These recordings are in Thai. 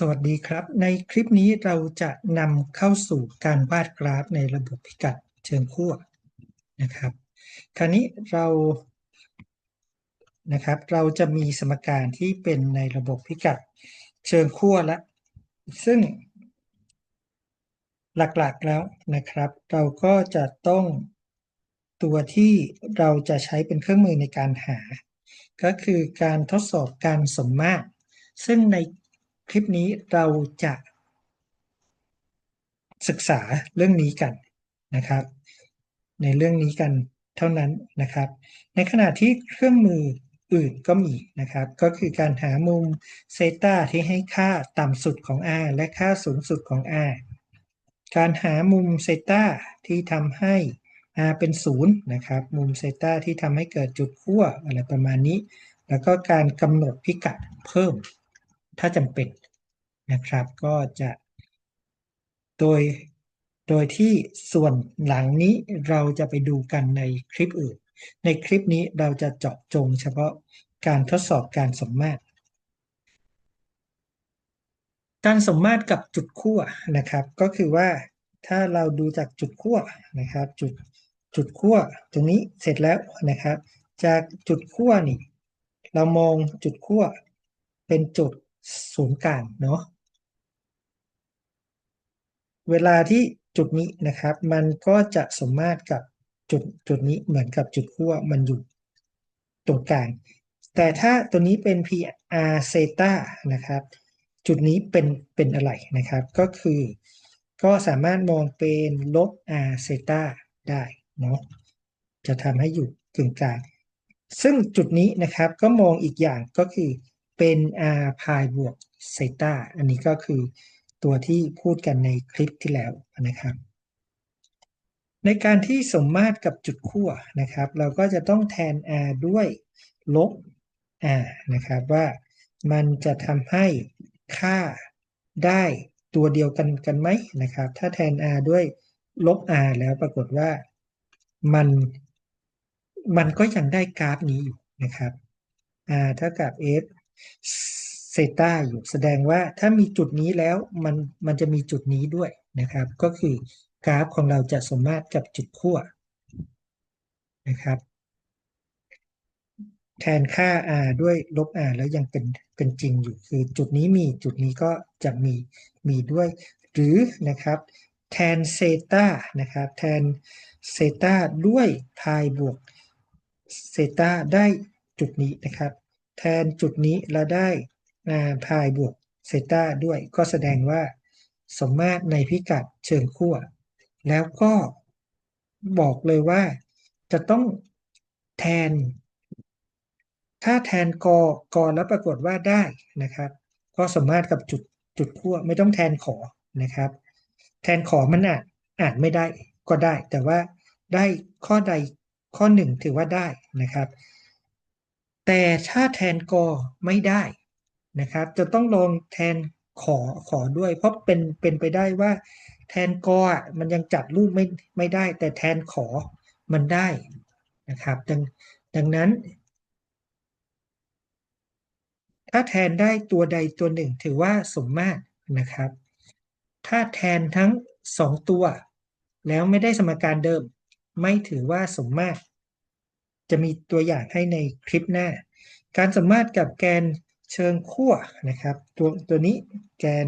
สวัสดีครับ ในคลิปนี้เราจะนำเข้าสู่การวาดกราฟในระบบพิกัดเชิงขั้วนะครับ คราวนี้เรานะครับเราจะมีสมการที่เป็นในระบบพิกัดเชิงขั้วแล้วซึ่ง หลักๆแล้วนะครับ เราก็จะต้องตัวที่เราจะใช้เป็นเครื่องมือในการหา ก็คือการทดสอบการสมมาตรซึ่งใน คลิปนี้เราจะศึกษาเรื่องนี้กันนะครับ ในเรื่องนี้กันเท่านั้นนะครับ ในขณะที่เครื่องมืออื่นก็มีนะครับ ก็คือการหามุมเซต้าที่ให้ค่าต่ำสุดของ r และค่าสูงสุดของ r การหามุมเซต้าที่ทำให้ r เป็นศูนย์นะครับ มุมเซต้าที่ทำให้เกิดจุดขั้วอะไรประมาณนี้ แล้วก็การกำหนดพิกัดเพิ่ม ถ้าจำเป็นนะครับ ก็จะโดยโดยที่ส่วนหลังนี้เราจะไปดูกันในคลิปอื่น ในคลิปนี้เราจะเจาะจงเฉพาะการทดสอบการสมมาตร การสมมาตรกับจุดขั้วนะครับ ก็คือว่าถ้าเราดูจากจุดขั้วนะครับ จุดจุดขั้วตรงนี้เสร็จแล้วนะครับ จากจุดขั้วนี่ เรามองจุดขั้วเป็นจุด ศูนย์กลางเนาะเวลาที่จุดนี้นะครับ มันก็จะสมมาตรกับจุดจุดนี้เหมือนกับจุดขั้วมันอยู่ตรงกลาง แต่ถ้าตัวนี้เป็น PR เซตานะครับ จุดนี้เป็นเป็นอะไรนะครับ ก็คือก็สามารถมองเป็นลบ r เซตาได้เนาะจะทำให้อยู่กึ่งกลาง ซึ่งจุดนี้นะครับก็มองอีกอย่างก็คือ เป็น r พายบวกเซตาอันนี้ก็คือตัวที่พูดกันในคลิปที่แล้วนะครับ ในการที่สมมาตรกับจุดขั้วนะครับ เราก็จะต้องแทน r ด้วยลบ r นะครับว่ามันจะทำให้ค่าได้ตัวเดียวกันกันไหมนะครับ ถ้าแทน r ด้วยลบ r แล้วปรากฏว่ามันมันก็ยังได้กราฟนี้อยู่นะครับ r เท่ากับ f เซต้าอยู่แสดงว่าถ้ามีจุดนี้แล้วมันมันจะมีจุดนี้ด้วยนะครับ ก็คือกราฟของเราจะสมมาตรกับจุดขั้วนะครับแทนค่า r ด้วยลบ r แล้วยังเป็นเป็นจริงอยู่ คือจุดนี้มีจุดนี้ก็จะมีมีด้วย หรือนะครับแทนเซตานะครับแทนเซตาด้วยพายบวกเซตาได้จุดนี้นะครับ แทนจุดนี้แล้วได้พายบวกเซต้าด้วยก็แสดงว่าสมมาตรในพิกัดเชิงขั้ว แล้วก็บอกเลยว่าจะต้องแทน ถ้าแทนกอกอแล้วปรากฏว่าได้นะครับ ก็สมมาตรกับจุดจุดขั้วไม่ต้องแทนขอนะครับ แทนขอมันอาจอาจไม่ได้ก็ได้ แต่ว่าได้ข้อใดข้อหนึ่งถือว่าได้นะครับ แต่ถ้าแทนกอไม่ได้นะครับ จะต้องลองแทนขอขอด้วย เพราะเป็นเป็นไปได้ว่า แทนกอมันยังจัดรูปไม่ไม่ได้ แต่แทนขอมันได้นะครับดังดังนั้น ถ้าแทนได้ตัวใดตัวหนึ่งถือว่าสมมาตรนะครับ ถ้าแทนทั้งสองตัว แล้วไม่ได้สมการเดิม ไม่ถือว่าสมมาตร จะมีตัวอย่างให้ในคลิปหน้า การสมมาตรกับแกนเชิงขั้วนะครับตัวตัวนี้แกน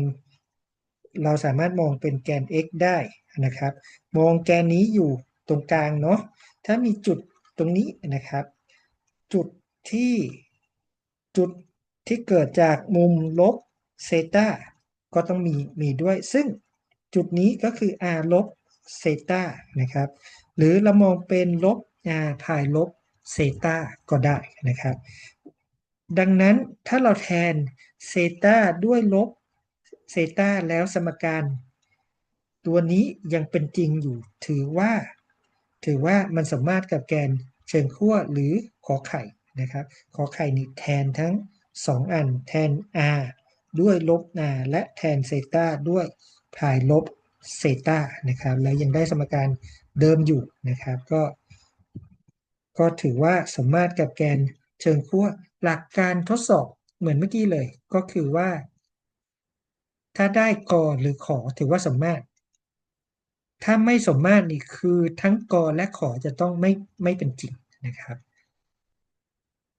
เราสามารถมองเป็นแกน x ได้นะครับ มองแกนนี้อยู่ตรงกลางเนาะถ้ามีจุดตรงนี้นะครับ จุดที่จุดที่เกิดจากมุมลบเซตาก็ต้องมีมีด้วย ซึ่งจุดนี้ก็คือ r ลบเซตานะครับ หรือเรามองเป็นลบ r พายลบ เซตาก็ได้นะครับ ดังนั้นถ้าเราแทนเซตาด้วยลบเซตาแล้วสมการ ตัวนี้ยังเป็นจริงอยู่ ถือว่า ถือว่ามันสามารถกับแกนเชิงขั้วหรือขอไข่นะครับ ขอไข่นี่แทนทั้ง 2 อัน แทน r ด้วยลบ r และแทนเซตาด้วยพายลบเซตานะครับ แล้วยังได้สมการเดิมอยู่นะครับ ก็ ก็ถือว่าสามาตรกับแกนเชิงขั้วหลักการทดสอบเหมือนเมื่อกี้เลย ก็คือว่า ถ้าได้กอหรือขอถือว่าสมมาตร ถ้าไม่สมมาตรนี่คือทั้งกอและขอจะต้องไม่ไม่เป็นจริงนะครับ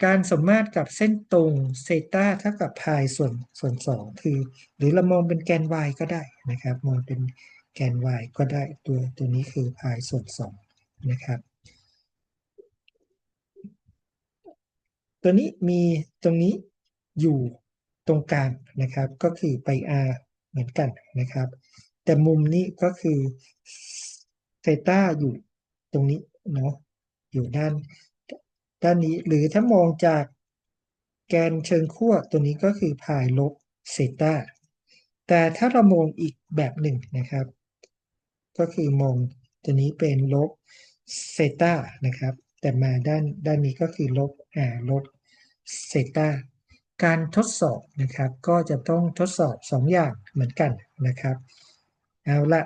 การสมมาตรกับเส้นตรงเซต้าเท่ากับพายส่วนส่วนสองคือ หรือเรามองเป็นแกน y ก็ได้นะครับ มองเป็นแกน y ก็ได้ตัวตัวนี้คือพายส่วนสองนะครับ ตัวนี้มีตรงนี้อยู่ตรงกลางนะครับ ก็คือไป r เหมือนกันนะครับ แต่มุมนี้ก็คือเซต้าอยู่ตรงนี้เนาะอยู่ด้านด้านนี้หรือถ้ามองจากแกนเชิงขั้วตัวนี้ก็คือพายลบเซต้าแต่ถ้าเรามองอีกแบบหนึ่งนะครับ ก็คือมองตัวนี้เป็นลบเซต้านะครับ แต่มาด้านด้านนี้ก็คือลบอ่าลบเซตาการทดสอบนะครับก็จะต้องทดสอบ 2 อย่างเหมือนกันนะครับเอาละ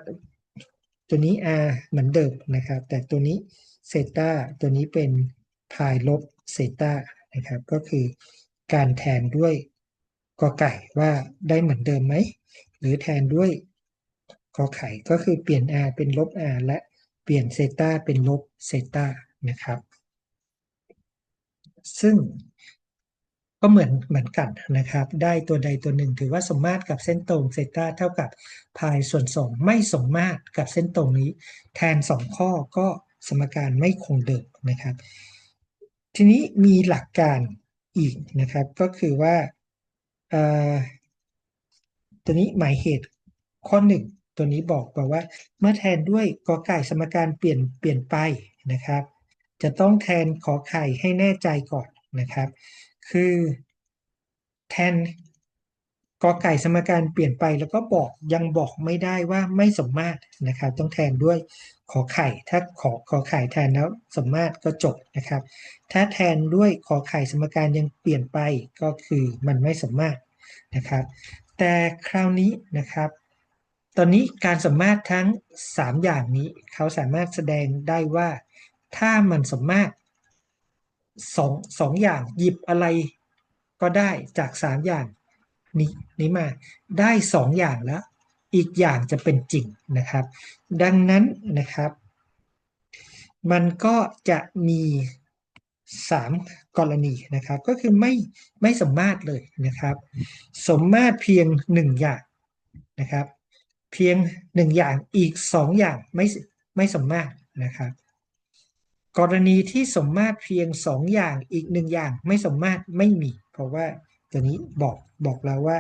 ตัวนี้ r เหมือนเดิมนะครับ แต่ตัวนี้เซตาตัวนี้เป็นพายลบเซตานะครับก็คือการแทนด้วยกอไก่ว่าได้เหมือนเดิมไหม หรือแทนด้วยกอไข่ก็คือเปลี่ยน r เป็นลบ r และเปลี่ยนเซตาเป็นลบเซตา นะครับ ซึ่งก็เหมือนเหมือนกันนะครับ ได้ตัวใดตัวหนึ่ง ถือว่าสมมาตรกับเส้นตรงเซต้าเท่ากับพายส่วน2ไม่สมมาตรกับเส้นตรงนี้ แทน2ข้อก็สมการไม่คงเดิมนะครับ ทีนี้มีหลักการอีกนะครับก็คือว่าตัวนี้หมายเหตุข้อหนึ่งตัวนี้บอกบอกว่า เมื่อแทนด้วยกอไก่สมการเปลี่ยนเปลี่ยนไปนะครับ จะต้องแทนขอไข่ให้แน่ใจก่อนนะครับ คือแทนกอไก่สมการเปลี่ยนไปแล้วก็บอกยังบอกไม่ได้ว่าไม่สมมาตรนะครับ ต้องแทนด้วยขอไข่ ถ้าขอขอไข่แทนแล้วสมมาตรก็จบนะครับ ถ้าแทนด้วยขอไข่สมการยังเปลี่ยนไปก็คือมันไม่สมมาตรนะครับ แต่คราวนี้นะครับ ตอนนี้การสมมาตรทั้ง 3 อย่างนี้เขาสามารถแสดงได้ว่า ถ้ามันสมมาตรสองสองอย่างหยิบอะไรก็ได้จาก3อย่างนี้นี้มาได้2องอย่างแล้ว อีกอย่างจะเป็นจริงนะครับ ดังนั้นนะครับ มันก็จะมี3กรณีนะครับ ก็คือไม่ไม่สมมาตรเลยนะครับ สมมาตรเพียง1อย่างนะครับ เพียง1อย่างอีก2อย่างไม่ไม่สมมาตรนะครับ กรณีที่สมมาตรเพียง 2 อย่างอีก1อย่างไม่สมมาตรไม่มี เพราะว่าตัวนี้บอกบอกเราว่า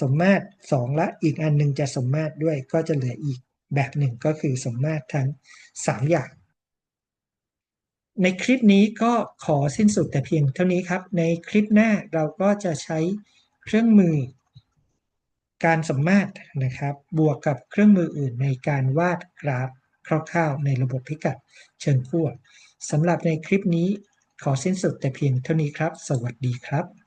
สมมาตร2ละอีกอันหนึ่งจะสมมาตรด้วยก็จะเหลืออีกแบบหนึ่งก็คือสมมาตรทั้ง 3 อย่าง ในคลิปนี้ก็ขอสิ้นสุดแต่เพียงเท่านี้ครับ ในคลิปหน้าเราก็จะใช้เครื่องมือ การสมมาตรนะครับ บวกกับเครื่องมืออื่นในการวาดกราฟคร่าวๆในระบบพิกัดเชิงขั้ว สำหรับในคลิปนี้ขอสิ้นสุดแต่เพียงเท่านี้ครับ สวัสดีครับ